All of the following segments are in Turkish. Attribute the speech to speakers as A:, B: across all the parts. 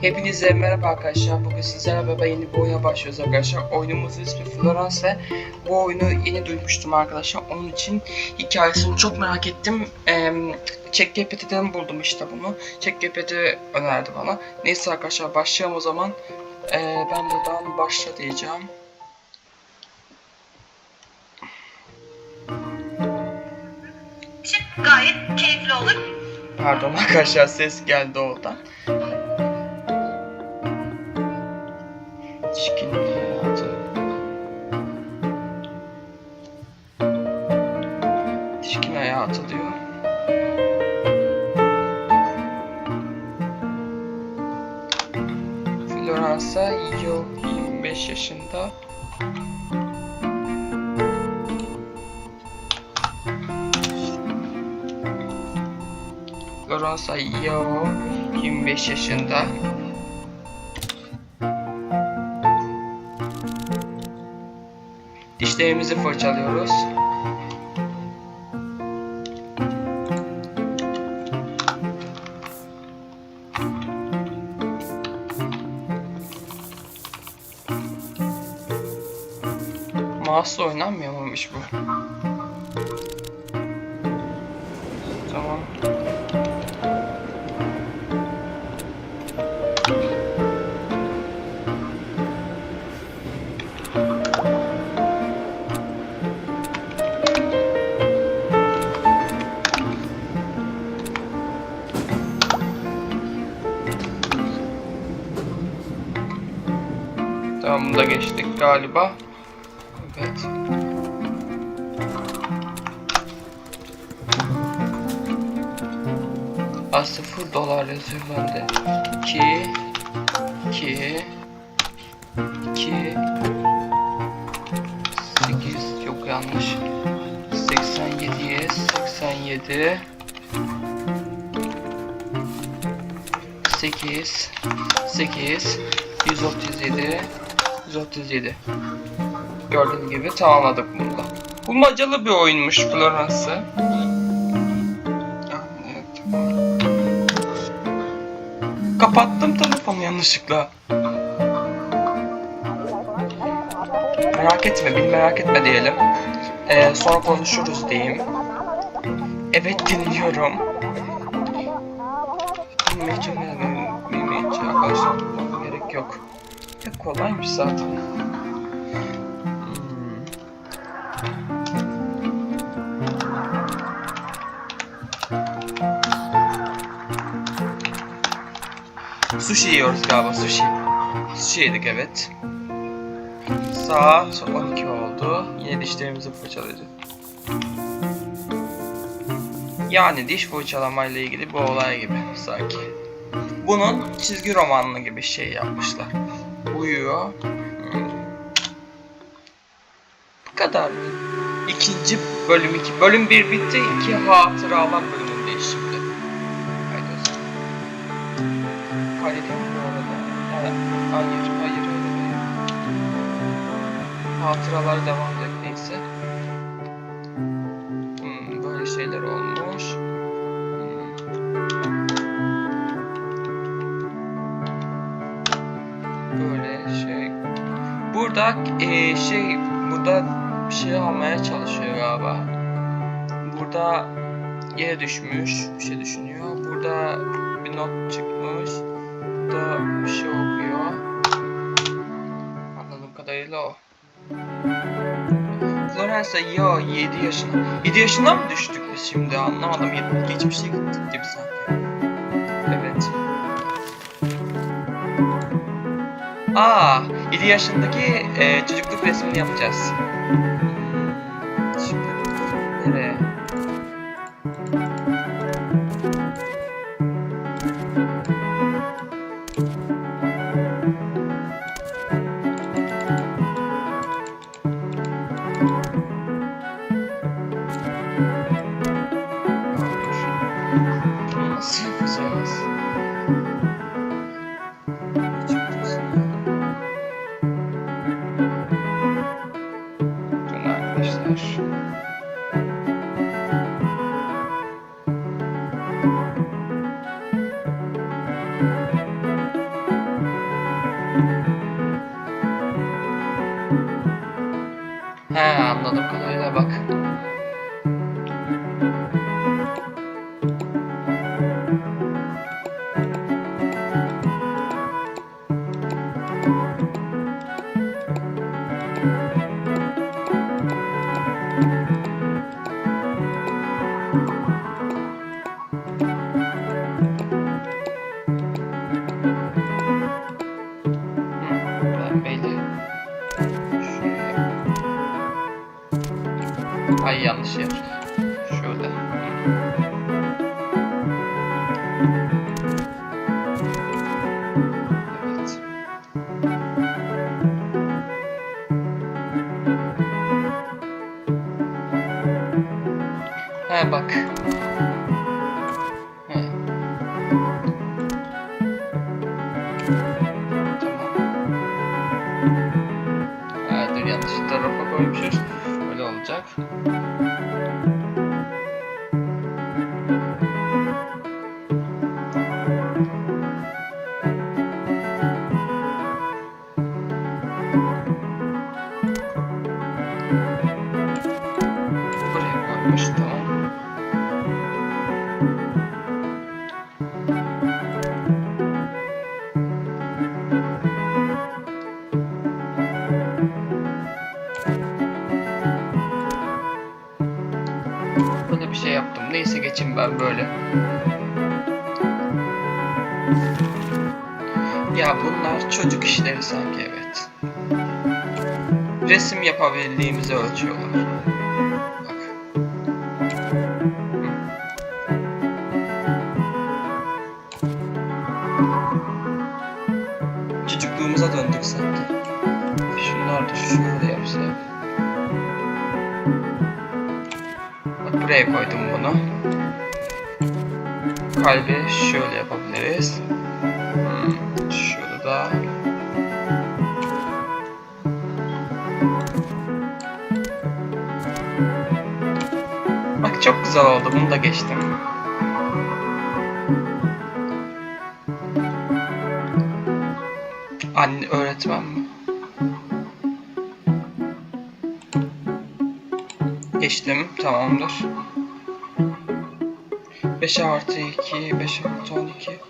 A: Hepinize merhaba arkadaşlar. Bugün sizlerle beraber yeni bir oyuna başlıyoruz arkadaşlar. Oyunumuzun ismi Florence ve bu oyunu yeni duymuştum arkadaşlar. Onun için hikayesini çok merak ettim. Ee, ChatGPT'den buldum işte bunu. ChatGPT önerdi bana. Neyse arkadaşlar başlayalım o zaman. Ee, ben buradan başla diyeceğim.
B: Şık gayet keyifli olur.
A: Pardon arkadaşlar ses geldi oradan. Çirkin hayatı. Çirkin hayatı diyor. Floransa yıl 25 yaşında. Floransa Yao 25 yaşında. Dişlerimizi fırçalıyoruz. Mouse'la oynanmıyor muymuş bu? Tamam. Geçtik galiba. Evet. Aa, sıfır dolar yazıyor bende. 2 2 2 8 yok yanlış. 87'ye 87 8 8 137 137 Gördüğün gibi tamamladık bunu da. Bulmacalı bir oyunmuş. Evet, tamam. Kapattım telefonu yanlışlıkla. Merak etme, bil merak etme diyelim. Ee, sonra konuşuruz diyeyim. Evet dinliyorum. Kolaymış zaten. Hmm. Sushi yiyoruz galiba sushi. Sushi yedik evet. Saat 12 oldu. Yine dişlerimizi fırçalayacağız. Yani diş fırçalamayla ilgili bir olay gibi sanki. Bunun çizgi romanlı gibi şey yapmışlar. Uyuyor. Bu kadar. İkinci bölüm 2. Bölüm 1 bitti. 2 hatıralar bölümündeyiz şimdi. Haydi o zaman. Hayır, hayır, hayır. Hatıralar devam edecek neyse. Hmm, böyle şeyler olmuş. Burada eee, şey, burada bir şey almaya çalışıyor galiba. Burada yere düşmüş, bir şey düşünüyor. Burada bir not çıkmış. Burada bir şey okuyor. Anladığım kadarıyla o. Florence yo 7 yaşına. 7 yaşına mı düştük biz şimdi anlamadım. Geçmişe gittik gibi sanki. Evet. Aa, 7 yaşındaki e, çocukluk resmini yapacağız. Şimdi nereye? haline bak. He bak. Yaptım. Neyse geçeyim ben böyle. Ya bunlar çocuk işleri sanki evet. Resim yapabildiğimizi ölçüyorlar. Kalbi şöyle yapabiliriz. Hmm, şurada. Bak çok güzel oldu. Bunu da geçtim. Anne öğretmen mi? Geçtim. Tamamdır. 5 artı 2, 5 artı 12.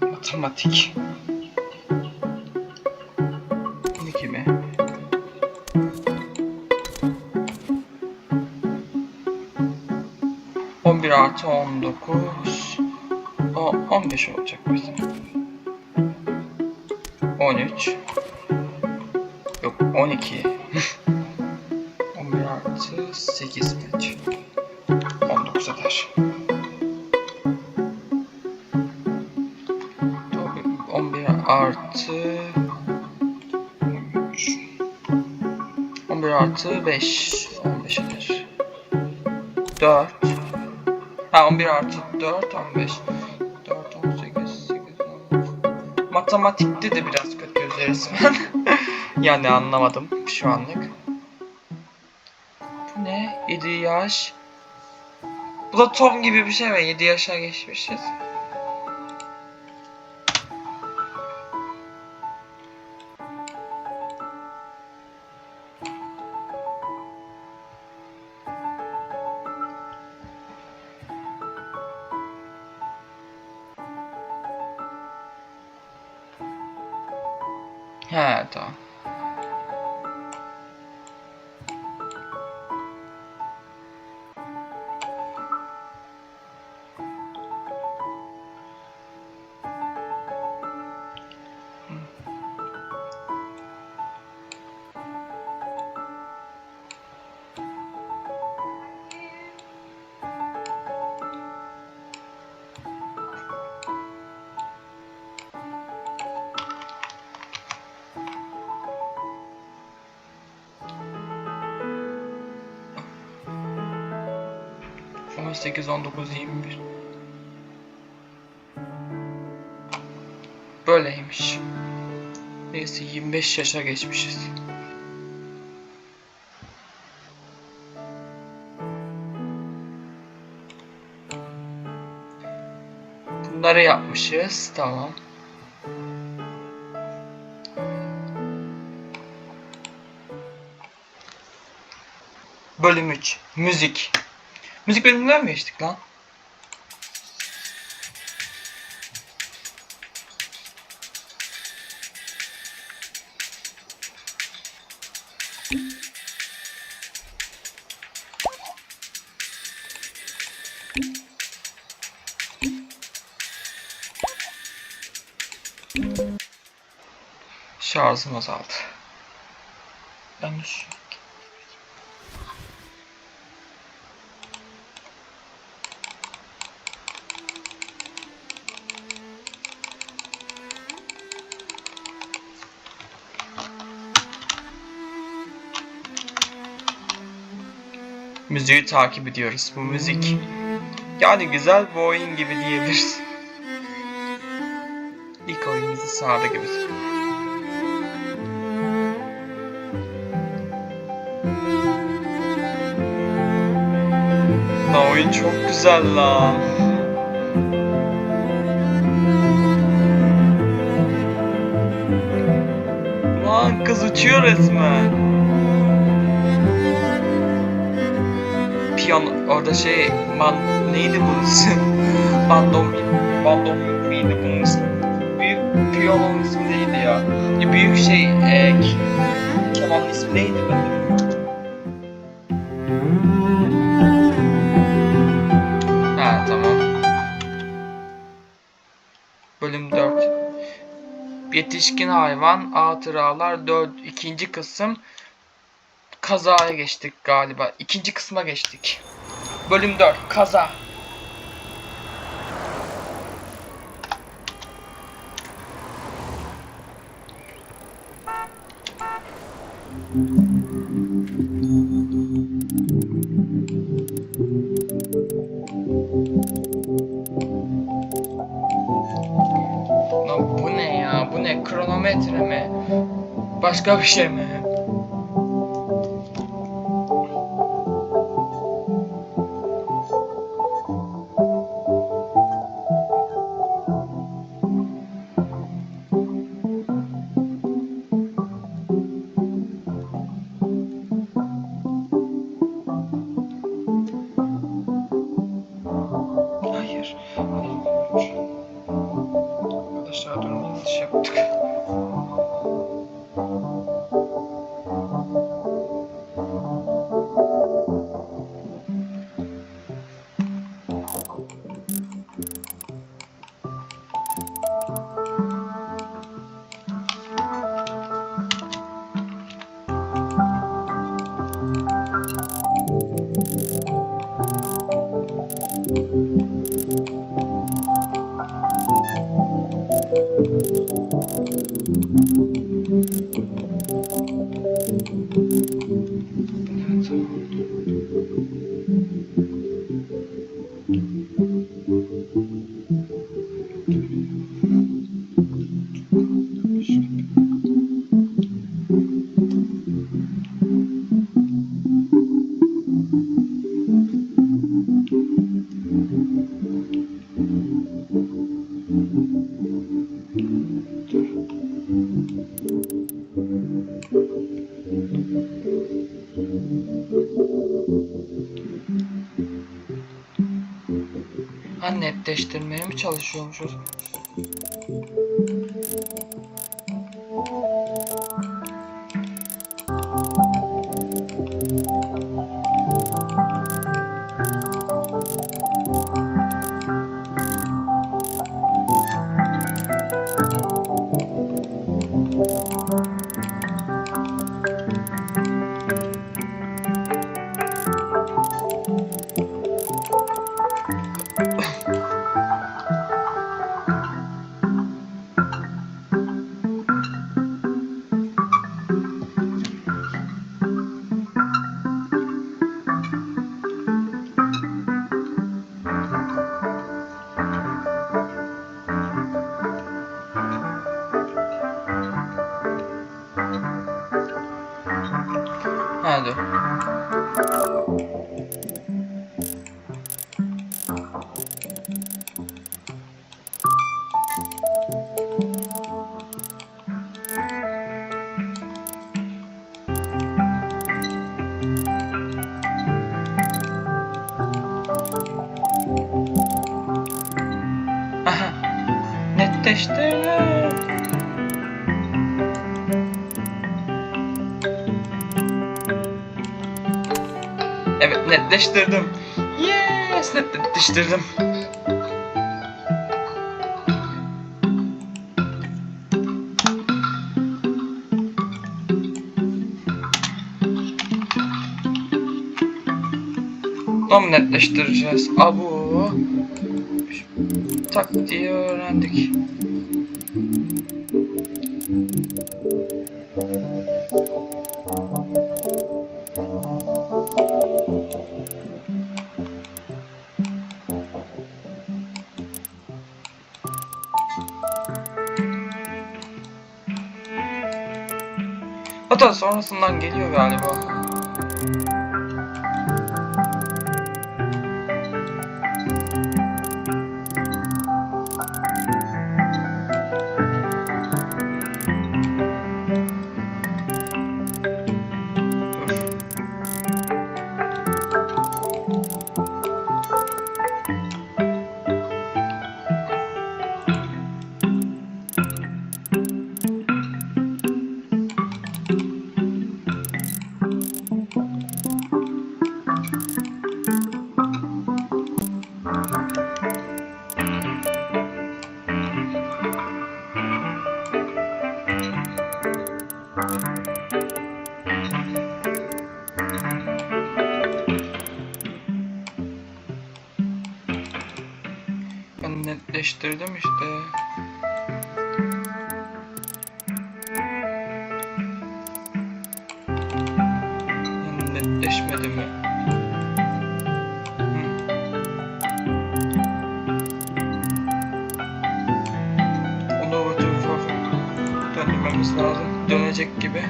A: Matematik. 12 mi? On bir artı on dokuz. O, on beş olacak bizim. On üç. Yok on iki. on bir artı sekiz kaç? On dokuz eder. Artı beş. On beş eder. Dört. Ha 11 artı 4, 15. 4, 18, 8, 19. Matematikte de biraz kötüyüz resmen. yani anlamadım şu anlık. Bu ne? 7 yaş. Bu da Tom gibi bir şey mi? 7 yaşa geçmişiz. হ্যাঁ তো। 18, 19, 21. Böyleymiş. Neyse 25 yaşa geçmişiz. Bunları yapmışız. Tamam. Bölüm 3. Müzik. Müzik bölümünden mi geçtik lan? Şarjım azaldı. Ben düşüyorum. Müziği takip ediyoruz. Bu müzik yani güzel bir oyun gibi diyebiliriz. İlk oyun bizi sardı gibi. La oyun çok güzel lan. Lan kız uçuyor resmen. Piyano orada şey man neydi bunun ismi? Bandom bandom miydi bunun ismi? Büyük piyanonun ismi neydi ya? Ya Büyük şey e, kemanın ismi neydi ben. Ha tamam. Bölüm 4. Yetişkin hayvan, hatıralar 4. ikinci kısım kazaya geçtik galiba. İkinci kısma geçtik. Bölüm 4 kaza. Lan bu ne ya? Bu ne? Kronometre mi? Başka bir şey mi? Çalışıyormuşuz? Hadi. Aha. sertleştirdim. Yeah, sertleştirdim. Tam netleştireceğiz. Abu. Taktiği öğrendik. Sonrasından geliyor galiba. Ben netleştirdim işte. Yani netleşmedi mi? Onu o tarafa döndürmemiz lazım. Dönecek gibi.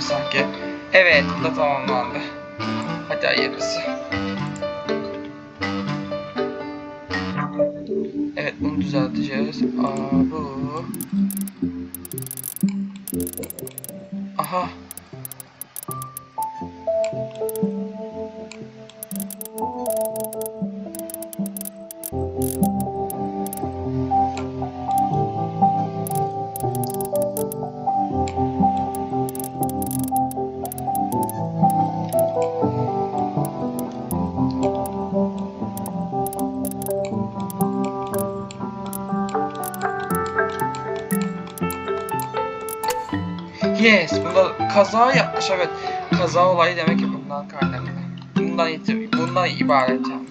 A: Gibi sanki. Evet bu da tamamlandı. Hadi hayırlısı. Evet bunu düzelteceğiz. Aa bu. Aha. Kaza yapmış evet. Kaza olayı demek ki bundan kaynaklı. Bundan bundan ibaret yani.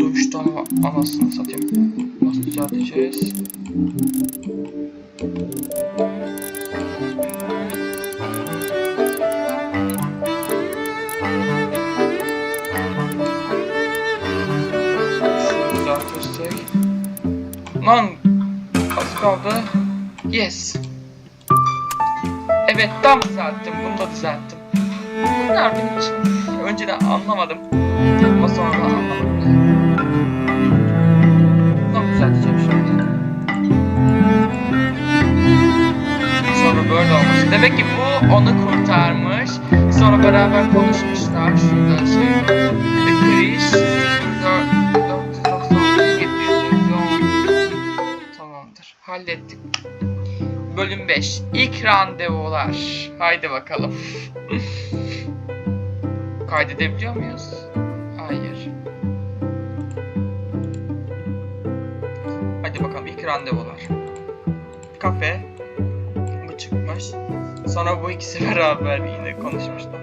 A: Dövüştü ama anasını satayım. Nasıl düzelteceğiz? Şunu düzeltirsek. Lan Az kaldı. Yes. Evet tam düzelttim. Bunu da düzelttim. Bunlar benim için. Önceden anlamadım. Ama sonra anlamadım. Tam düzelteceğim şimdi. Sonra böyle olmuş. Demek ki bu onu kurtarmış. Sonra beraber konuşmuşlar. Şurada şey. 491 Tamamdır. Hallettik. Bölüm 5. İlk randevular. Haydi bakalım. Kaydedebiliyor muyuz? Hayır. Hadi bakalım ilk randevular. Kafe. Bu çıkmış. Sonra bu ikisi beraber yine konuşmuşlar.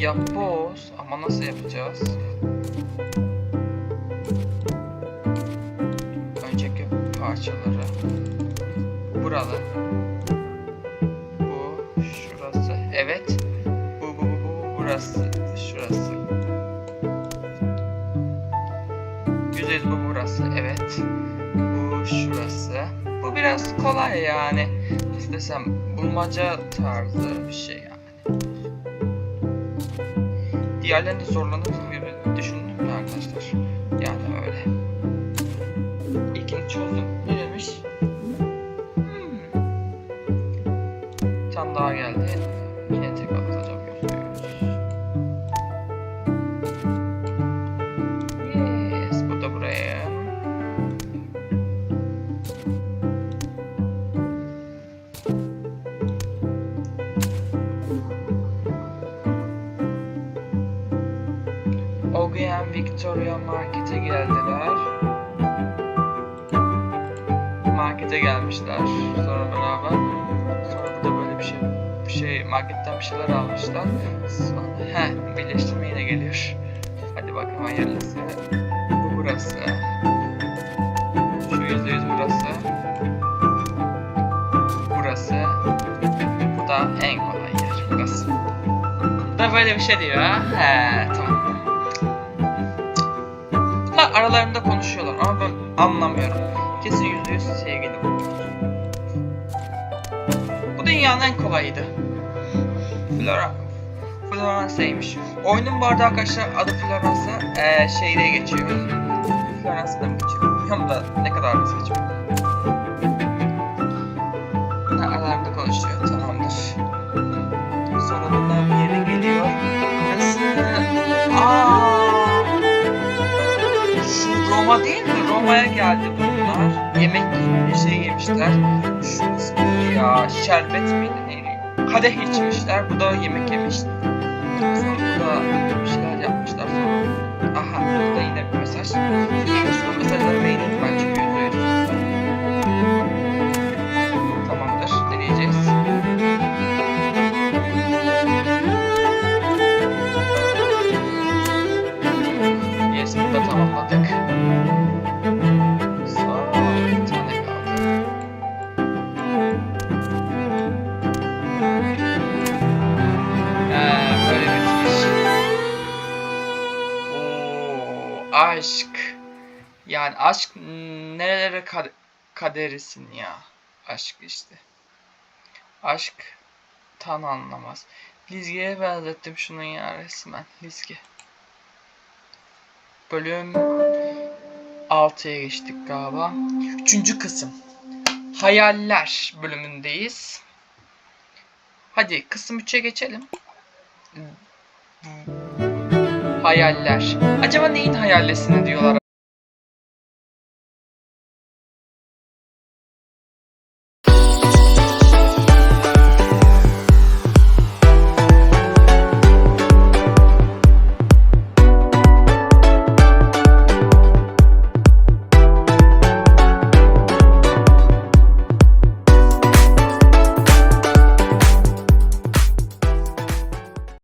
A: Yapboz ama nasıl yapacağız? Önceki parçaları. Buralı. Bu şurası. Evet. Bu bu bu bu burası. Şurası. Yüzde bu burası. Evet. Bu şurası. Bu biraz kolay yani. Nasıl desem bulmaca tarzı bir şey diğerlerinde zorlanırız gibi düşündüm de arkadaşlar. Yani öyle. İlkini çözdüm. Ne demiş? Hmm. Tam daha geldi. Yine tekrar atacağım gösteriyoruz. Market'e geldiler. Markete gelmişler sonra beraber. Sonra burada böyle bir şey bir şey marketten bir şeyler almışlar. Sonra he birleştirme yine geliyor. Hadi bakalım hayırlısı. Bu burası. Şu yüzde yüz burası. Burası. Bu da en kolay yer. Burası. Bu da böyle bir şey diyor. He aralarında konuşuyorlar ama ben anlamıyorum. Kesin yüzde yüz sevgili bu. Dünyanın en kolayıydı. Flora. Florence'ymiş. Oyunun bu arada arkadaşlar adı Florence ee, şeyde geçiyor. Florence'da mı geçiyor? Bilmiyorum da ne kadar da saçma. Roma değil mi? Roma'ya geldi bunlar. Yemek bir şey yemişler. Şu ya şerbet miydi neydi? Kadeh içmişler. Bu da yemek yemiş. Sonra burada bir şeyler yapmışlar sonra. Aha burada yine bir mesaj. Kaderisin ya. Aşk işte. Aşk tan anlamaz. Lizge'ye benzettim şunu ya resmen. Lizge. Bölüm 6'ya geçtik galiba. Üçüncü kısım. Hayaller bölümündeyiz. Hadi kısım 3'e geçelim. Hayaller. Acaba neyin hayallesini diyorlar